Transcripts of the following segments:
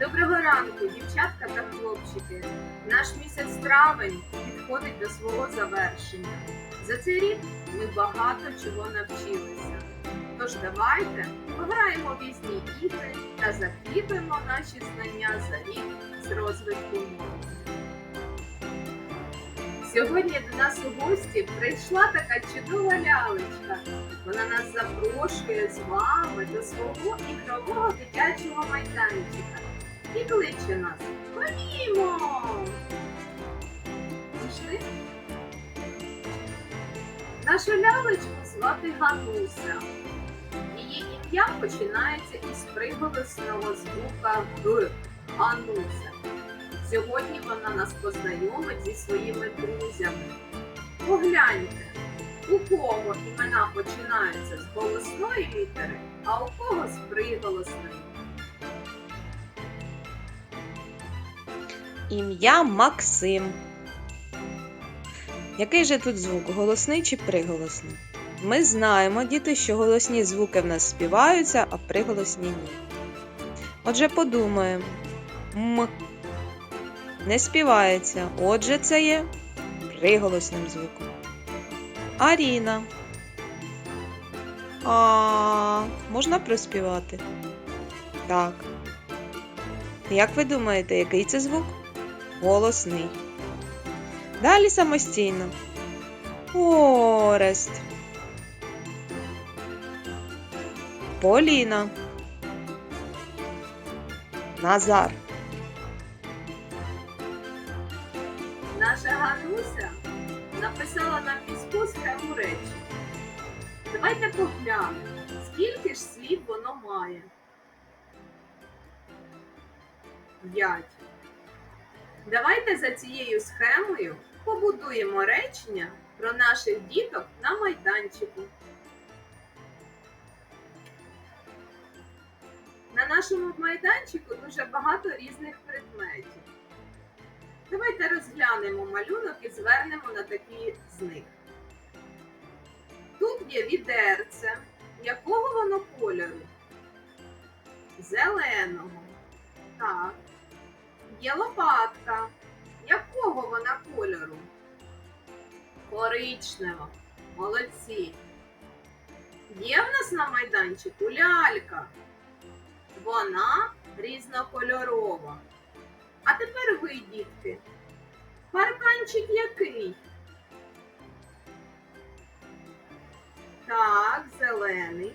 Доброго ранку, дівчатка та хлопчики. Наш місяць травень підходить до свого завершення. За цей рік ми багато чого навчилися. Тож давайте пограємо в різні ігри та закріпимо наші знання за рік з розвитку мови. Сьогодні до нас у гості прийшла така чудова лялечка. Вона нас запрошує з вами до свого ігрового дитячого майданчика і кличе нас. Ходімо! Пішли? Нашу лялечку звати Гануся. Її ім'я починається із приголосного звука Г. Гануся. Сьогодні вона нас познайомить зі своїми друзями. Погляньте, у кого імена починаються з голосної літери, а у кого з приголосної. Ім'я Максим. Який же тут звук? Голосний чи приголосний? Ми знаємо, діти, що голосні звуки в нас співаються, а приголосні ні. Отже, подумаємо. М не співається. Отже, це є приголосним звуком. Аріна. А можна проспівати? Так. Як ви думаєте, який це звук? Голосний. Далі самостійно. Орест. Поліна. Назар. Наша Гануся написала на піску схему речі. Давайте поглянемо, скільки ж слів воно має. П'ять. Давайте за цією схемою побудуємо речення про наших діток на майданчику. На нашому майданчику дуже багато різних предметів. Давайте розглянемо малюнок і звернемо на такі з них. Тут є відерце. Якого воно кольору? Зеленого. Так. Є лопатка. Якого вона кольору? Коричневого. Молодці. Є в нас на майданчику лялька. Вона різнокольорова. А тепер ви, дітки. Парканчик який? Так, зелений.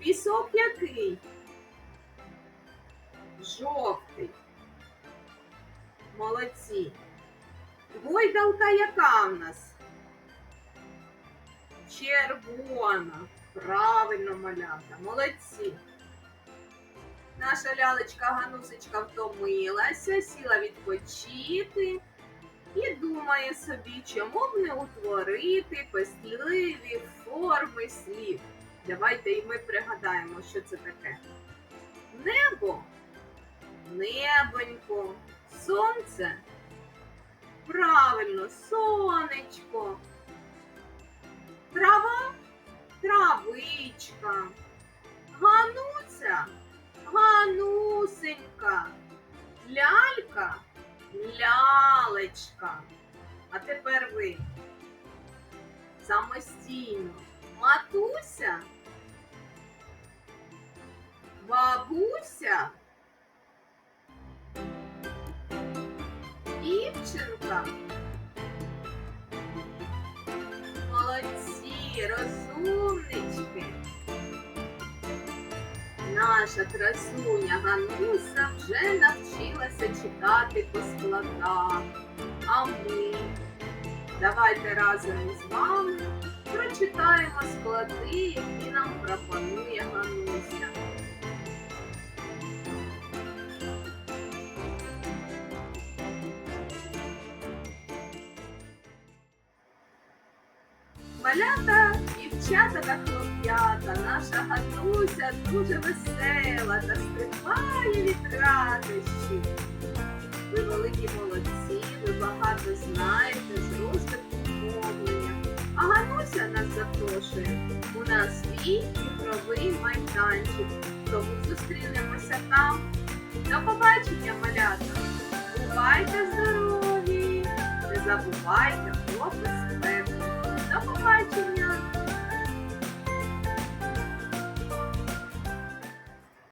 Пісок який? Жовтий. Молодці. Гойдалка яка в нас? Червона. Правильно малята. Молодці. Наша лялечка Ганусечка втомилася, сіла відпочити і думає собі, чому б не утворити пестливі форми слів. Давайте і ми пригадаємо, що це таке. Небо, небонько, сонце. Правильно, сонечко. Трава, травичка. Гануся, Ганусенька, лялька, лялечка. А тепер ви самостійно. Матуся, бабуся, дівчинка. Молодці, розумнички. Наша красуня Гануся вже навчилася читати по складах. А ми давайте разом із вами прочитаємо склади, які нам пропонує Гануся. Малята, дівчата та хлоп'ята, наша Гануся дуже весела та стрибає від радощів. Ви великі молодці, ви багато знаєте з розвитку мовлення. А Гануся нас запрошує у нас свій ігровий майданчик. Тому зустрінемося там. До побачення, малята! Бувайте здорові! Не забувайте про watching.